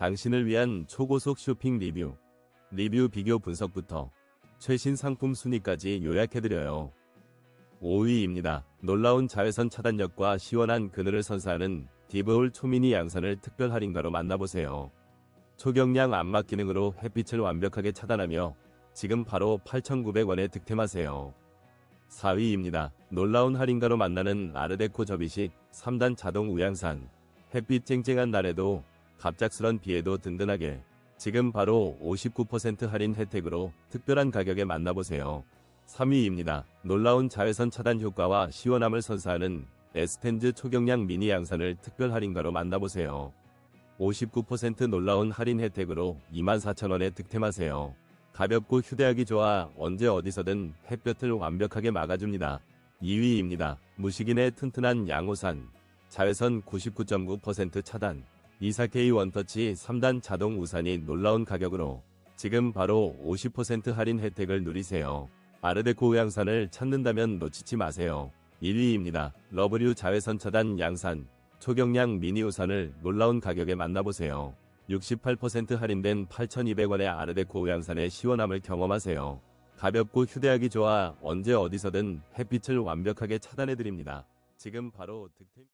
당신을 위한 초고속 쇼핑 리뷰, 리뷰 비교 분석부터 최신 상품 순위까지 요약해드려요. 5위입니다. 놀라운 자외선 차단력과 시원한 그늘을 선사하는 디브올 초미니 양산을 특별 할인가로 만나보세요. 초경량 안막 기능으로 햇빛을 완벽하게 차단하며 지금 바로 8,900원에 득템하세요. 4위입니다. 놀라운 할인가로 만나는 아르데코 접이식 3단 자동 우양산. 햇빛 쨍쨍한 날에도 갑작스런 비에도 든든하게 지금 바로 59% 할인 혜택으로 특별한 가격에 만나보세요. 3위입니다. 놀라운 자외선 차단 효과와 시원함을 선사하는 에스텐즈 초경량 미니 양산을 특별 할인가로 만나보세요. 59% 놀라운 할인 혜택으로 24,000원에 득템하세요. 가볍고 휴대하기 좋아 언제 어디서든 햇볕을 완벽하게 막아줍니다. 2위입니다. 무식인의 튼튼한 양호산. 자외선 99.9% 차단. 이사케이 원터치 3단 자동 우산이 놀라운 가격으로 지금 바로 50% 할인 혜택을 누리세요. 아르데코 양산을 찾는다면 놓치지 마세요. 1위입니다. 러브류 자외선 차단 양산. 초경량 미니 우산을 놀라운 가격에 만나보세요. 68% 할인된 8,200원의 아르데코 양산의 시원함을 경험하세요. 가볍고 휴대하기 좋아 언제 어디서든 햇빛을 완벽하게 차단해드립니다. 지금 바로 득템...